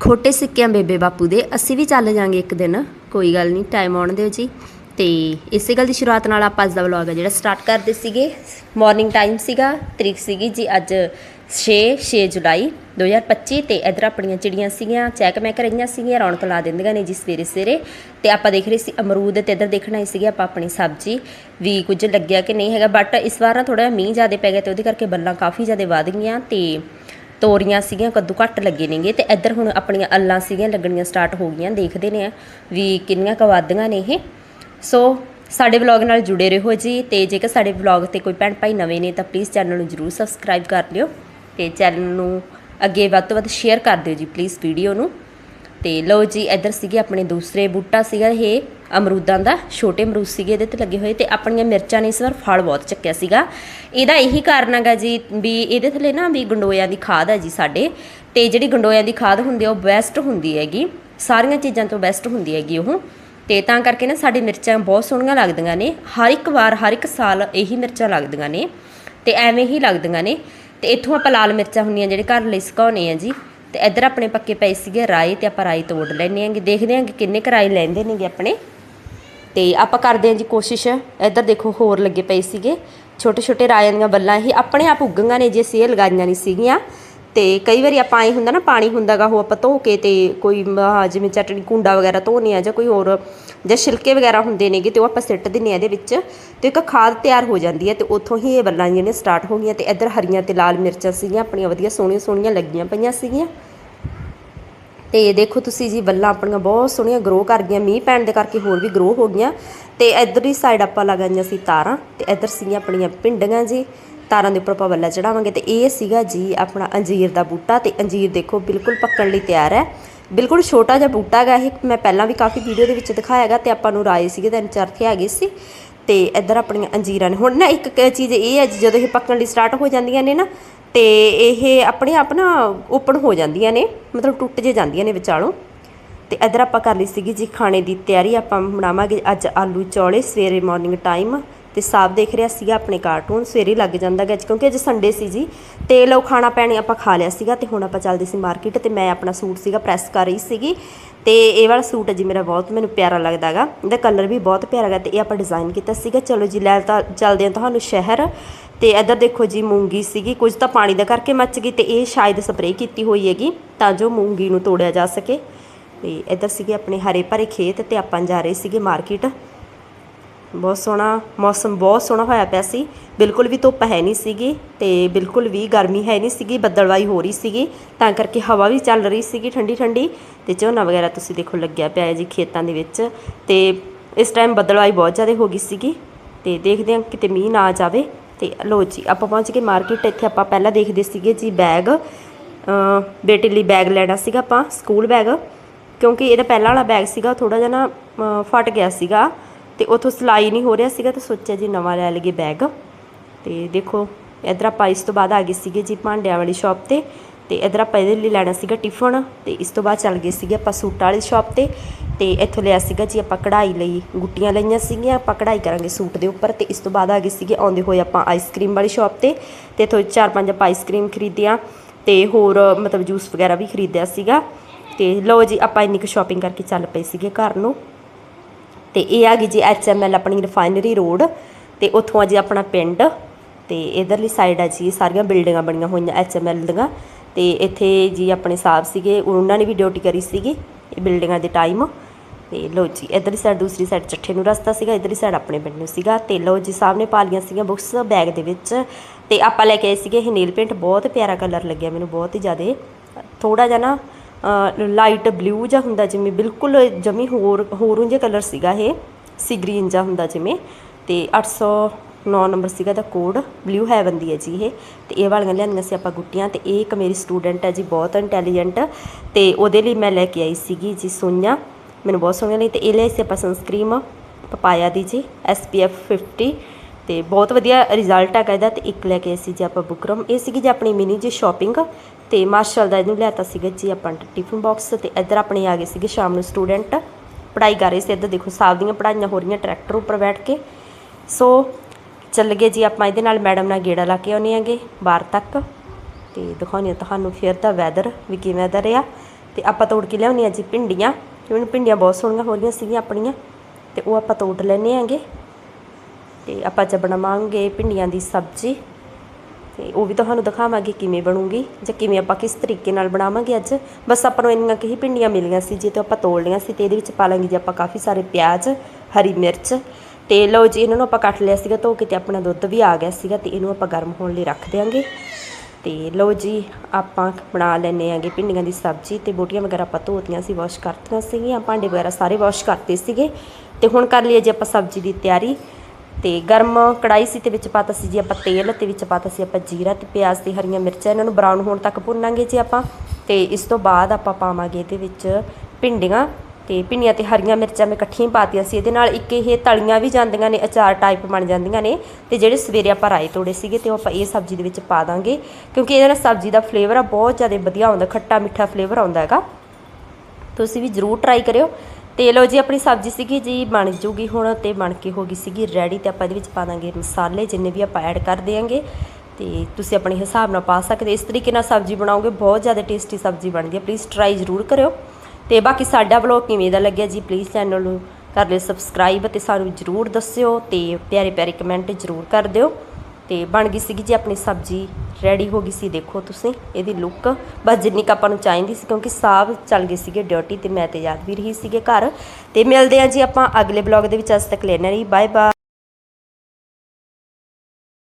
ਖੋਟੇ ਸਿੱਕਿਆਂ ਬੇਬੇ ਬਾਪੂ ਦੇ, ਅਸੀਂ ਵੀ ਚੱਲ ਜਾਾਂਗੇ ਇੱਕ ਦਿਨ। ਕੋਈ ਗੱਲ ਨਹੀਂ ਟਾਈਮ ਆਉਣ ਦਿਓ ਜੀ। ਤੇ ਇਸੇ ਗੱਲ ਦੀ ਸ਼ੁਰੂਆਤ ਨਾਲ ਆਪਾਂ ਅੱਜ ਦਾ ਵਲੌਗ ਹੈ ਜਿਹੜਾ ਸਟਾਰਟ ਕਰਦੇ ਸੀਗੇ। ਮਾਰਨਿੰਗ ਟਾਈਮ ਸੀਗਾ, ਤਰੀਕ ਸੀਗੀ ਜੀ ਅੱਜ 6 6 ਜੁਲਾਈ 2025 ਤੇ ਇਧਰ ਆਪਣੀਆਂ ਚਿੜੀਆਂ ਸੀਗੀਆਂ, ਚੈੱਕ ਮੈਕ ਰਹੀਆਂ ਸੀਗੀਆਂ, ਰੌਣਕ ਲਾ ਦਿੰਦੀਆਂ ਨੇ ਜੀ ਸਵੇਰੇ ਸਵੇਰੇ। ਤੇ ਆਪਾਂ ਦੇਖ ਰਹੇ ਸੀ ਅਮਰੂਦ ਤੇ ਇਧਰ ਦੇਖਣਾ ਹੀ ਸੀਗੇ ਆਪਾਂ ਆਪਣੀ ਸਬਜ਼ੀ। ਵੀ ਕੁਝ ਲੱਗਿਆ ਕਿ ਨਹੀਂ ਹੈਗਾ ਬਟ ਇਸ ਵਾਰ ਨਾ ਥੋੜਾ ਮੀਂਹ ਜ਼ਿਆਦਾ ਪੈ ਗਿਆ ਤੇ ਉਹਦੇ ਕਰਕੇ ਬੱਲਾਂ ਕਾਫੀ ਜ਼ਿਆਦਾ ਵਧ ਗਈਆਂ ਤੇ ਤੋਰੀਆਂ ਸੀਗੀਆਂ, ਕੱਦੂ ਘੱਟ ਲੱਗੇ ਨੇਗੇ ਤੇ ਇੱਧਰ ਹੁਣ ਆਪਣੀਆਂ ਅੱਲਾਂ ਸੀਗੀਆਂ, ਲੱਗਣੀਆਂ ਸਟਾਰਟ ਹੋ ਗਈਆਂ, ਦੇਖਦੇ ਨੇ ਵੀ ਕਿੰਨੀਆਂ ਕੁ ਵੱਧਦੀਆਂ ਨੇ ਇਹ। ਸੋ ਸਾਡੇ ਵਲੌਗ ਨਾਲ ਜੁੜੇ ਰਹੋ ਜੀ ਤੇ ਜੇਕਰ ਸਾਡੇ ਵਲੌਗ ਤੇ ਕੋਈ ਭੈਣ ਭਾਈ ਨਵੇਂ ਨੇ ਤਾਂ ਪਲੀਜ਼ ਚੈਨਲ ਨੂੰ ਜਰੂਰ ਸਬਸਕ੍ਰਾਈਬ ਕਰ ਲਿਓ ਤੇ ਚੈਨਲ ਨੂੰ ਅੱਗੇ ਵੱਧ ਤੋਂ ਵੱਧ ਸ਼ੇਅਰ ਕਰ ਦਿਓ ਜੀ ਪਲੀਜ਼ ਵੀਡੀਓ ਨੂੰ। ਤੇ ਲਓ ਜੀ, ਇੱਧਰ ਸੀਗੇ ਆਪਣੇ ਦੂਸਰੇ ਬੂਟਾ ਸੀਗਾ ਇਹ, ਅਮਰੂਦਾਂ ਦਾ, ਛੋਟੇ ਅਮਰੂਦ ਸੀਗੇ ਇਹਦੇ ਤੇ ਲੱਗੇ ਹੋਏ ਤੇ ਆਪਣੀਆਂ ਮਿਰਚਾਂ ਨੇ ਇਸ ਵਾਰ ਫਲ ਬਹੁਤ ਚੱਕਿਆ ਸੀਗਾ। ਇਹਦਾ ਇਹੀ ਕਾਰਨ ਹੈਗਾ ਜੀ ਵੀ ਇਹਦੇ ਥੱਲੇ ਨਾ ਵੀ ਗੰਡੋਇਆਂ ਦੀ ਖਾਦ ਹੈ ਜੀ ਸਾਡੇ, ਤੇ ਜਿਹੜੀ ਗੰਡੋਇਆਂ ਦੀ ਖਾਦ ਹੁੰਦੀ ਆ ਉਹ ਬੈਸਟ ਹੁੰਦੀ ਹੈਗੀ, ਸਾਰੀਆਂ ਚੀਜ਼ਾਂ ਤੋਂ ਬੈਸਟ ਹੁੰਦੀ ਹੈਗੀ ਉਹ। ਤੇ ਤਾਂ ਕਰਕੇ ਨਾ ਸਾਡੇ ਮਿਰਚਾਂ ਬਹੁਤ ਸੋਹਣੀਆਂ ਲੱਗਦੀਆਂ ਨੇ, ਹਰ ਇੱਕ ਵਾਰ, ਹਰ ਇੱਕ ਸਾਲ ਇਹੀ ਮਿਰਚਾਂ ਲੱਗਦੀਆਂ ਨੇ, ਤੇ ਐਵੇਂ ਹੀ ਲੱਗਦੀਆਂ ਨੇ। ਤੇ ਇੱਥੋਂ ਆਪਾਂ ਲਾਲ ਮਿਰਚਾਂ ਹੁੰਦੀਆਂ ਜਿਹੜੇ ਘਰ ਲਈ ਸੁਕਾਉਣੇ ਆ ਜੀ ਤੇ ਇੱਧਰ ਆਪਣੇ ਪੱਕੇ ਪਏ ਸੀਗੇ ਰਾਏ ਤੇ ਆਪਾਂ ਰਾਏ ਤੋੜ ਲੈਣੇ ਆਂਗੇ ਦੇਖਦੇ ਆਂਗੇ ਕਿੰਨੇ ਕੁ ਰਾਈ ਲੈਂਦੇ ਨੇਗੇ ਆਪਣੇ। ਤੇ ਆਪਾਂ ਕਰਦੇ ਆਂ ਜੀ ਕੋਸ਼ਿਸ਼, ਇੱਧਰ ਦੇਖੋ ਹੋਰ ਲੱਗੇ ਪਏ ਸੀਗੇ। ਛੋਟੇ ਛੋਟੇ ਰਾਇਆਂ ਦੀਆਂ ਬੱਲਾਂ, ਇਹ ਆਪਣੇ ਆਪ ਉੱਗੀਆਂ ਨੇ, ਜੇ ਸੇ ਲਗਾਈਆਂ ਨਹੀਂ ਸੀਗੀਆਂ। ਤੇ ਕਈ ਵਾਰੀ ਆਪਾਂ ਐ ਹੁੰਦਾ ਨਾ, ਪਾਣੀ ਹੁੰਦਾਗਾ ਉਹ ਆਪਾਂ ਧੋ ਕੇ ਤੇ ਕੋਈ ਜਿਵੇਂ ਚਟਣੀ ਕੁੰਡਾ ਵਗੈਰਾ ਧੋਨੇ ਆ ਜਾਂ ਕੋਈ ਹੋਰ, ਜਾਂ ਛਿਲਕੇ ਵਗੈਰਾ ਹੁੰਦੇ ਨੇਗੇ ਤੇ ਉਹ ਆਪਾਂ ਸਿੱਟ ਦਿੰਨੇ ਆ ਇਹਦੇ ਵਿੱਚ ਤੇ ਇੱਕ ਖਾਦ ਤਿਆਰ ਹੋ ਜਾਂਦੀ ਹੈ ਤੇ ਉੱਥੋਂ ਹੀ ਇਹ ਬੱਲਾਂ ਜਿਹੜੀਆਂ ਸਟਾਰਟ ਹੋ ਗਈਆਂ ਤੇ ਇੱਧਰ ਹਰੀਆਂ ਤੇ ਲਾਲ ਮਿਰਚਾਂ ਸੀਗੀਆਂ, ਆਪਣੀਆਂ ਵਧੀਆ ਸੋਹਣੀਆਂ ਸੋਹਣੀਆਂ ਲੱਗੀਆਂ ਪਈਆਂ ਸੀਗੀਆਂ। ਤੇ ਦੇਖੋ ਤੁਸੀਂ ਜੀ ਬੱਲਾਂ ਆਪਣੀਆਂ ਬਹੁਤ ਸੋਹਣੀਆਂ ਗਰੋ ਕਰ ਗਈਆਂ, ਮੀਂਹ ਪੈਣ ਦੇ ਕਰਕੇ ਹੋਰ ਵੀ ਗਰੋ ਹੋ ਗਈਆਂ ਤੇ ਇਧਰਲੀ ਸਾਈਡ ਆਪਾਂ ਲਗਾਈਆਂ ਸੀ ਤਾਰਾਂ ਤੇ ਇਧਰ ਸੀਗੀਆਂ ਆਪਣੀਆਂ ਪਿੰਡੀਆਂ ਜੀ। ਤਾਰਾਂ ਦੇ ਉੱਪਰ ਆਪਾਂ ਬੱਲਾ ਚੜਾਵਾਂਗੇ ਤੇ ਇਹ ਸੀਗਾ ਜੀ ਆਪਣਾ ਅੰਜੀਰ ਦਾ ਬੂਟਾ ਤੇ ਅੰਜੀਰ ਦੇਖੋ ਬਿਲਕੁਲ ਪੱਕਣ ਲਈ ਤਿਆਰ ਹੈ। ਬਿਲਕੁਲ ਛੋਟਾ ਜਿਹਾ ਬੂਟਾ ਹੈਗਾ ਇਹ ਮੈਂ ਪਹਿਲਾਂ ਵੀ ਕਾਫੀ ਵੀਡੀਓ ਦੇ ਵਿੱਚ ਦਿਖਾਇਆਗਾ ਤੇ ਆਪਾਂ ਨੂੰ ਰਾਏ ਸੀਗੇ ਤਿੰਨ ਚਾਰ ਥੇ ਹੈਗੇ ਸੀ। ਤੇ ਇੱਧਰ ਆਪਣੀਆਂ ਅੰਜੀਰਾਂ ਨੇ। ਹੁਣ ਨਾ ਇੱਕ ਚੀਜ਼ ਇਹ ਹੈ ਜੀ, ਜਦੋਂ ਇਹ ਪੱਕਣ ਲਈ ਸਟਾਰਟ ਹੋ ਜਾਂਦੀਆਂ ਨੇ ਨਾ ਤੇ ਇਹ ਆਪਣੇ ਆਪ ਨਾ ਓਪਨ ਹੋ ਜਾਂਦੀਆਂ ਨੇ ਮਤਲਬ ਟੁੱਟ ਜੇ ਜਾਂਦੀਆਂ ਨੇ ਵਿਚਾਲੋਂ। ਤੇ ਇਧਰ ਆਪਾਂ ਕਰ ਲਈ ਸੀਗੀ ਜੀ ਖਾਣੇ ਦੀ ਤਿਆਰੀ ਆਪਾਂ ਬਣਾਵਾਂਗੇ ਅੱਜ ਆਲੂ ਚੌਲੇ ਸਵੇਰੇ ਮਾਰਨਿੰਗ ਟਾਈਮ ਤੇ ਸਾਫ਼ ਦੇਖ ਰਿਹਾ ਸੀਗਾ ਆਪਣੇ ਕਾਰਟੂਨ ਸਵੇਰੇ ਲੱਗ ਜਾਂਦਾ ਗਾ ਕਿਉਂਕਿ ਅੱਜ ਸੰਡੇ ਸੀ ਜੀ, ਤੇ ਲਓ ਖਾਣਾ ਪੈਣੇ ਆਪਾਂ ਖਾ ਲਿਆ ਸੀਗਾ ਤੇ ਹੁਣ ਆਪਾਂ ਚੱਲਦੇ ਸੀ ਮਾਰਕੀਟ ਤੇ ਮੈਂ ਆਪਣਾ ਸੂਟ ਸੀਗਾ ਪ੍ਰੈਸ ਕਰ ਰਹੀ ਸੀਗੀ, ਤੇ ਇਹ ਵਾਲਾ ਸੂਟ ਹੈ ਜੀ ਮੇਰਾ ਬਹੁਤ ਮੈਨੂੰ ਪਿਆਰਾ ਲੱਗਦਾਗਾ ਇਹਦਾ ਕਲਰ ਵੀ ਬਹੁਤ ਪਿਆਰਾ ਹੈਗਾ ਤੇ ਇਹ ਆਪਾਂ ਡਿਜ਼ਾਈਨ ਕੀਤਾ ਸੀਗਾ। ਚਲੋ ਜੀ, ਲੈ ਤਾਂ ਚੱਲਦੇ ਹਾਂ ਤੁਹਾਨੂੰ ਸ਼ਹਿਰ, ਤੇ ਇੱਧਰ ਦੇਖੋ ਜੀ ਮੂੰਗੀ ਸੀਗੀ, ਕੁਝ ਤਾਂ ਪਾਣੀ ਦਾ ਕਰਕੇ ਮੱਚ ਗਈ ਤੇ ਇਹ ਸ਼ਾਇਦ ਸਪਰੇਅ ਕੀਤੀ ਹੋਈ ਹੈਗੀ, ਤਾਂ ਜੋ ਮੂੰਗੀ ਨੂੰ ਤੋੜਿਆ ਜਾ ਸਕੇ। ਤੇ ਇੱਧਰ ਸੀਗੇ ਆਪਣੇ ਹਰੇ ਭਰੇ ਖੇਤ ਤੇ ਆਪਾਂ ਜਾ ਰਹੇ ਸੀਗੇ ਮਾਰਕੀਟ ਬਹੁਤ ਸੋਹਣਾ ਮੌਸਮ, ਬਹੁਤ ਸੋਹਣਾ ਹੋਇਆ ਪਿਆ ਸੀ। ਬਿਲਕੁਲ ਵੀ ਧੁੱਪ ਹੈ ਨਹੀਂ ਸੀਗੀ ਤੇ ਬਿਲਕੁਲ ਵੀ ਗਰਮੀ ਹੈ ਨਹੀਂ ਸੀਗੀ, ਬੱਦਲਵਾਈ ਹੋ ਰਹੀ ਸੀਗੀ। ਤਾਂ ਕਰਕੇ ਹਵਾ ਵੀ ਚੱਲ ਰਹੀ ਸੀਗੀ ਠੰਡੀ ਠੰਡੀ ਤੇ ਝੋਨਾ ਵਗੈਰਾ ਤੁਸੀਂ ਦੇਖੋ ਲੱਗਿਆ ਪਿਆ ਹੈ ਜੀ ਖੇਤਾਂ ਦੇ ਵਿੱਚ। ਤੇ ਇਸ ਟਾਈਮ ਬੱਦਲਵਾਈ ਬਹੁਤ ਜ਼ਿਆਦਾ ਹੋ ਗਈ ਸੀਗੀ ਤੇ ਦੇਖਦੇ ਹਾਂ ਕਿਤੇ ਮੀਂਹ ਨਾ ਆ ਜਾਵੇ। ਤੇ ਲੋ ਜੀ, ਆਪਾਂ ਪਹੁੰਚ ਗਏ ਮਾਰਕੀਟ ਇੱਥੇ ਆਪਾਂ ਪਹਿਲਾਂ ਦੇਖਦੇ ਸੀਗੇ ਜੀ ਬੈਗ ਬੇਟੇ ਲਈ ਬੈਗ ਲੈਣਾ ਸੀਗਾ ਆਪਾਂ ਸਕੂਲ ਬੈਗ ਕਿਉਂਕਿ ਇਹਦਾ ਪਹਿਲਾਂ ਵਾਲਾ ਬੈਗ ਸੀਗਾ ਥੋੜਾ ਜਿਹਾ ਨਾ ਫਟ ਗਿਆ ਸੀਗਾ। ਤੇ ਉਥੋਂ ਸਿਲਾਈ ਨਹੀਂ ਹੋ ਰਿਹਾ ਸੀਗਾ ਤਾਂ ਸੋਚਿਆ ਜੀ ਨਵਾਂ ਲੈ ਲਈਏ ਬੈਗ ਤੇ ਦੇਖੋ, ਇਧਰ ਆਪਾਂ ਇਸ ਤੋਂ ਬਾਅਦ ਆ ਗਏ ਸੀਗੇ ਜੀ ਭਾਂਡਿਆਂ ਵਾਲੀ ਸ਼ਾਪ ਤੇ ਤੇ ਇਧਰ ਆਪਾਂ ਇਹਦੇ ਲਈ ਲੈਣਾ ਸੀਗਾ ਟਿਫਨ ਤੇ ਇਸ ਤੋਂ ਬਾਅਦ ਚੱਲ ਗਏ ਸੀਗੇ ਆਪਾਂ ਸੂਟਾਂ ਵਾਲੀ ਸ਼ਾਪ ਤੇ ਤੇ ਇੱਥੋਂ ਲਿਆ ਸੀਗਾ ਜੀ ਆਪਾਂ ਕਢਾਈ ਲਈ, ਗੁੱਟੀਆਂ ਲਈਆਂ ਸੀਗੀਆਂ, ਆਪਾਂ ਕਢਾਈ ਕਰਾਂਗੇ ਸੂਟ ਦੇ ਉੱਪਰ, ਤੇ ਇਸ ਤੋਂ ਬਾਅਦ ਆ ਗਏ ਸੀਗੇ ਆਉਂਦੇ ਹੋਏ ਆਪਾਂ ਆਈਸਕ੍ਰੀਮ ਵਾਲੀ ਸ਼ਾਪ ਤੇ ਤੇ ਇੱਥੋਂ ਚਾਰ ਪੰਜ ਆਪਾਂ ਆਈਸਕ੍ਰੀਮ ਖਰੀਦੀਆਂ, ਤੇ ਹੋਰ ਮਤਲਬ ਜੂਸ ਵਗੈਰਾ ਵੀ ਖਰੀਦਿਆ ਸੀਗਾ। ਤੇ ਲਓ ਜੀ ਆਪਾਂ ਇੰਨੀ ਕੁ ਸ਼ਾਪਿੰਗ ਕਰਕੇ ਚੱਲ ਪਏ ਸੀਗੇ ਘਰ ਨੂੰ। ਤੇ ਇਹ ਆ ਗਈ ਜੀ ਐਚਐਮਐਲ ਆਪਣੀ ਰਿਫਾਈਨਰੀ ਰੋਡ ਤੇ ਉੱਥੋਂ ਆ ਜੀ ਆਪਣਾ ਪਿੰਡ ਤੇ ਇਧਰਲੀ ਸਾਈਡ ਆ ਜੀ, ਸਾਰੀਆਂ ਬਿਲਡਿੰਗਾਂ ਬਣੀਆਂ ਹੋਈਆਂ ਐਚਐਮਐਲ ਦੀਆਂ ਤੇ ਇੱਥੇ ਜੀ ਆਪਣੇ ਸਾਹਿਬ ਸੀਗੇ, ਉਹਨਾਂ ਨੇ ਵੀ ਡਿਊਟੀ ਕਰੀ ਸੀਗੀ ਇਹ ਬਿਲਡਿੰਗਾਂ ਦੇ ਟਾਈਮ ਤੇ ਲੋ ਜੀ, ਇਧਰਲੀ ਸਾਈਡ ਦੂਸਰੀ ਸਾਈਡ ਚੱਠੇ ਨੂੰ ਰਸਤਾ ਸੀਗਾ, ਇਧਰਲੀ ਸਾਈਡ ਆਪਣੇ ਪਿੰਡ ਨੂੰ ਸੀਗਾ ਤੇ ਲੋ ਜੀ ਸਾਹਿਬ ਨੇ ਪਾ ਲਈਆਂ ਸੀਗੀਆਂ ਬੁੱਕਸ ਬੈਗ ਦੇ ਵਿੱਚ ਤੇ ਆਪਾਂ ਲੈ ਕੇ ਆਏ ਸੀਗੇ, ਇਹ ਨੀਲ ਪੇਂਟ ਬਹੁਤ ਪਿਆਰਾ ਕਲਰ ਲੱਗਿਆ, ਮੈਨੂੰ ਬਹੁਤ ਹੀ ਜ਼ਿਆਦਾ ਥੋੜਾ ਜਿਹਾ ਨਾ ਲਾਈਟ ਬਲੂ ਜਿਹਾ ਹੁੰਦਾ ਜਿਵੇਂ ਬਿਲਕੁਲ ਜਮੀ ਹੋਰ ਹੋਰ ਜਿਹਾ ਕਲਰ ਸੀਗਾ ਇਹ, ਸੀ ਗ੍ਰੀਨ ਜਿਹਾ ਹੁੰਦਾ ਜਿਵੇਂ, ਤੇ 809 ਨੰਬਰ ਸੀਗਾ ਦਾ ਕੋਡ ਬਲੂ ਹੈਵਨ ਦੀ ਹੈ ਜੀ ਇਹ, ਤੇ ਇਹ ਵਾਲੀਆਂ ਲਿਆਂਦੀਆਂ ਸੀ ਆਪਾਂ ਗੁੱਟੀਆਂ, ਤੇ ਇਹ ਇੱਕ ਮੇਰੀ ਸਟੂਡੈਂਟ ਹੈ ਜੀ, ਬਹੁਤ ਇੰਟੈਲੀਜੈਂਟ ਤੇ ਉਹਦੇ ਲਈ ਮੈਂ ਲੈ ਕੇ ਆਈ ਸੀਗੀ ਜੀ ਸੋਨੀਆ, ਮੈਨੂੰ ਬਹੁਤ ਸੋਹਣੀਆਂ ਲਈ ਤੇ ਇਹ ਲਈ ਸੀ ਆਪਾਂ ਸਨਸਕ੍ਰੀਮ ਪਪਾਇਆ ਦੀ ਜੀ SPF 50 ਤੇ ਬਹੁਤ ਵਧੀਆ ਰਿਜ਼ਲਟ ਹੈਗਾ ਇਹਦਾ, ਤੇ ਇੱਕ ਲੈ ਕੇ ਆਏ ਸੀ ਜੀ ਆਪਾਂ ਬੁਕਰਮ, ਇਹ ਸੀਗੀ ਜੀ ਆਪਣੀ ਮਿਨੀ ਜੀ ਸ਼ਾਪਿੰਗ ਤੇ ਮਾਰਸ਼ਲ ਦਾ ਇਹਨੂੰ ਲਿਆਤਾ ਸੀਗਾ ਜੀ ਆਪਾਂ ਟਿਫਨ ਬਾਕਸ ਤੇ ਇੱਧਰ ਆਪਣੇ ਆ ਗਏ ਸੀਗੇ ਸ਼ਾਮ ਨੂੰ ਸਟੂਡੈਂਟ ਪੜ੍ਹਾਈ ਕਰ ਰਹੇ ਸੀ ਇੱਧਰ ਦੇਖੋ ਸਾਹਿਬ ਦੀਆਂ ਪੜ੍ਹਾਈਆਂ ਹੋ ਰਹੀਆਂ ਟਰੈਕਟਰ ਉੱਪਰ ਬੈਠ ਕੇ। ਸੋ ਚੱਲ ਗਏ ਜੀ ਆਪਾਂ ਇਹਦੇ ਨਾਲ ਮੈਡਮ ਨਾਲ ਗੇੜਾ ਲਾ ਕੇ ਆਉਣੇ ਆਂਗੇ ਬਾਹਰ ਤੱਕ। ਤੇ ਦਿਖਾਉਂਦੇ ਹਾਂ ਤੁਹਾਨੂੰ ਫਿਰ ਦਾ ਵੈਦਰ ਵੀ ਕਿਵੇਂ ਦਾ ਰਿਹਾ। ਤੇ ਆਪਾਂ ਤੋੜ ਕੇ ਲਿਆਉਣੀਆਂ ਜੀ ਭਿੰਡੀਆਂ। ਕਿਉਂਕਿ ਭਿੰਡੀਆਂ ਬਹੁਤ ਸੋਹਣੀਆਂ ਹੋ ਰਹੀਆਂ ਸੀਗੀਆਂ ਆਪਣੀਆਂ। ਤੇ ਉਹ ਆਪਾਂ ਤੋੜ ਲੈਣੇ ਆਂਗੇ ਤੇ ਆਪਾਂ ਅੱਜ ਬਣਾਵਾਂਗੇ ਭਿੰਡੀਆਂ ਦੀ ਸਬਜ਼ੀ। ਤੇ ਉਹ ਵੀ ਤੁਹਾਨੂੰ ਦਿਖਾਵਾਂਗੇ ਕਿਵੇਂ ਬਣੂਗੀ ਜਾਂ ਕਿਵੇਂ ਆਪਾਂ ਕਿਸ ਤਰੀਕੇ ਨਾਲ ਬਣਾਵਾਂਗੇ ਅੱਜ। ਬਸ ਆਪਾਂ ਨੂੰ ਇੰਨੀਆਂ ਕਹੀ ਭਿੰਡੀਆਂ ਮਿਲੀਆਂ ਸੀ, ਜੇ ਤੇ ਆਪਾਂ ਤੋੜ ਲਈਆਂ ਸੀ ਤੇ ਇਹਦੇ ਵਿੱਚ ਪਾ ਲਾਂਗੇ ਜੀ ਆਪਾਂ ਕਾਫੀ ਸਾਰੇ ਪਿਆਜ਼, ਹਰੀ ਮਿਰਚ ਤੇ ਲਓ ਜੀ, ਇਹਨਾਂ ਨੂੰ ਆਪਾਂ ਕੱਟ ਲਿਆ ਸੀਗਾ ਧੋ ਕੇ ਤੇ ਆਪਣਾ ਦੁੱਧ ਵੀ ਆ ਗਿਆ ਸੀਗਾ ਤੇ ਇਹਨੂੰ ਆਪਾਂ ਗਰਮ ਹੋਣ ਲਈ ਰੱਖ ਦਿਆਂਗੇ। ਤੇ ਲਓ ਜੀ, ਆਪਾਂ ਬਣਾ ਲੈਨੇ ਆਂਗੇ ਭਿੰਡੀਆਂ ਦੀ ਸਬਜ਼ੀ ਤੇ ਬੋਟੀਆਂ ਵਗੈਰਾ ਆਪਾਂ ਧੋਤੀਆਂ ਸੀ, ਵਾਸ਼ ਕਰਤੀਆਂ ਸੀਗੀਆਂ, ਭਾਂਡੇ ਵਗੈਰਾ ਸਾਰੇ ਵਾਸ਼ ਕਰਤੇ ਸੀਗੇ। ਤੇ ਹੁਣ ਕਰ ਲਈਏ ਜੀ ਆਪਾਂ ਸਬਜ਼ੀ ਦੀ ਤਿਆਰੀ। ਤੇ ਗਰਮ ਕੜਾਈ ਸੀ ਤੇ ਵਿੱਚ ਪਾਤਾ ਸੀ ਜੀ ਆਪਾਂ ਤੇਲ ਤੇ ਵਿੱਚ ਪਾਤਾ ਸੀ ਆਪਾਂ ਜੀਰਾ ਤੇ ਪਿਆਜ਼ ਤੇ ਹਰੀਆਂ ਮਿਰਚਾਂ, ਇਹਨਾਂ ਨੂੰ ਬਰਾਊਨ ਹੋਣ ਤੱਕ ਭੁੰਨਾਂਗੇ ਜੀ ਆਪਾਂ ਤੇ ਇਸ ਤੋਂ ਬਾਅਦ ਆਪਾਂ ਪਾਵਾਂਗੇ ਇਹਦੇ ਵਿੱਚ ਭਿੰਡੀਆਂ ਤੇ ਭਿੰਡੀਆਂ ਤੇ ਹਰੀਆਂ ਮਿਰਚਾਂ ਮੈਂ ਇਕੱਠੀਆਂ ਪਾਤੀਆਂ ਸੀ, ਇਹਦੇ ਨਾਲ ਇੱਕ ਇਹ ਤਲੀਆਂ ਵੀ ਜਾਂਦੀਆਂ ਨੇ, ਅਚਾਰ ਟਾਈਪ ਬਣ ਜਾਂਦੀਆਂ ਨੇ ਤੇ ਜਿਹੜੇ ਸਵੇਰੇ ਆਪਾਂ ਰਾਏ ਤੋੜੇ ਸੀਗੇ ਤੇ ਉਹ ਆਪਾਂ ਇਹ ਸਬਜ਼ੀ ਦੇ ਵਿੱਚ ਪਾ ਦਾਂਗੇ ਕਿਉਂਕਿ ਇਹਦੇ ਨਾਲ ਸਬਜ਼ੀ ਦਾ ਫਲੇਵਰ ਆ, ਬਹੁਤ ਜ਼ਿਆਦਾ ਵਧੀਆ ਆਉਂਦਾ, ਖੱਟਾ ਮਿੱਠਾ ਫਲੇਵਰ ਆਉਂਦਾ ਹੈਗਾ। ਤੁਸੀਂ ਵੀ ਜ਼ਰੂਰ ਟਰਾਈ ਕਰਿਓ। ਤੇ ਲੋ ਜੀ, ਆਪਣੀ ਸਬਜ਼ੀ ਸੀਗੀ ਜੀ, ਬਣ ਜੂਗੀ ਹੁਣ ਤੇ ਬਣ ਕੇ ਹੋ ਗਈ ਸੀਗੀ ਰੈਡੀ ਤੇ ਆਪਾਂ ਇਹਦੇ ਵਿੱਚ ਪਾ ਦਾਂਗੇ ਮਸਾਲੇ, ਜਿੰਨੇ ਵੀ ਆਪਾਂ ਐਡ ਕਰ ਦੇਾਂਗੇ ਤੇ ਤੁਸੀਂ ਆਪਣੇ ਹਿਸਾਬ ਨਾਲ ਪਾ ਸਕਦੇ ਇਸ ਤਰੀਕੇ ਨਾਲ ਸਬਜ਼ੀ ਬਣਾਓਗੇ, ਬਹੁਤ ਜ਼ਿਆਦਾ ਟੇਸਟੀ ਸਬਜ਼ੀ ਬਣਦੀ ਹੈ। ਪਲੀਜ਼ ਟਰਾਈ ਜ਼ਰੂਰ ਕਰਿਓ। ਤੇ ਬਾਕੀ ਸਾਡਾ ਵਲੌਗ ਕਿਵੇਂ ਦਾ ਲੱਗਿਆ ਜੀ ਪਲੀਜ਼ ਚੈਨਲ ਨੂੰ ਕਰ ਲਿਓ ਸਬਸਕ੍ਰਾਈਬ ਤੇ ਸਾਨੂੰ ਜ਼ਰੂਰ ਦੱਸਿਓ ਤੇ ਪਿਆਰੇ ਪਿਆਰੇ ਕਮੈਂਟ ਜ਼ਰੂਰ ਕਰ ਦਿਓ। ਤੇ ਬਣ ਗਈ ਸੀਗੀ ਜੀ ਆਪਣੀ ਸਬਜ਼ੀ। ਰੈਡੀ ਹੋ ਗਈ ਸੀ, ਦੇਖੋ ਤੁਸੀਂ ਇਹਦੀ ਲੁੱਕ ਬਸ ਜਿੰਨੀ ਕੁ ਆਪਾਂ ਨੂੰ ਚਾਹੀਦੀ ਸੀ, ਕਿਉਂਕਿ ਸਾਫ਼ ਚੱਲ ਗਏ ਸੀਗੇ ਡਿਊਟੀ ਤੇ ਮੈਂ ਤੇ ਯਾਦ ਵੀ ਰਹੀ ਸੀਗੇ ਘਰ। ਤੇ ਮਿਲਦੇ ਹਾਂ ਜੀ ਆਪਾਂ ਅਗਲੇ ਬਲੌਗ ਦੇ ਵਿੱਚ, ਅੱਜ ਤੱਕ ਲੈਣਾ ਰਹੀ ਬਾਏ ਬਾਏ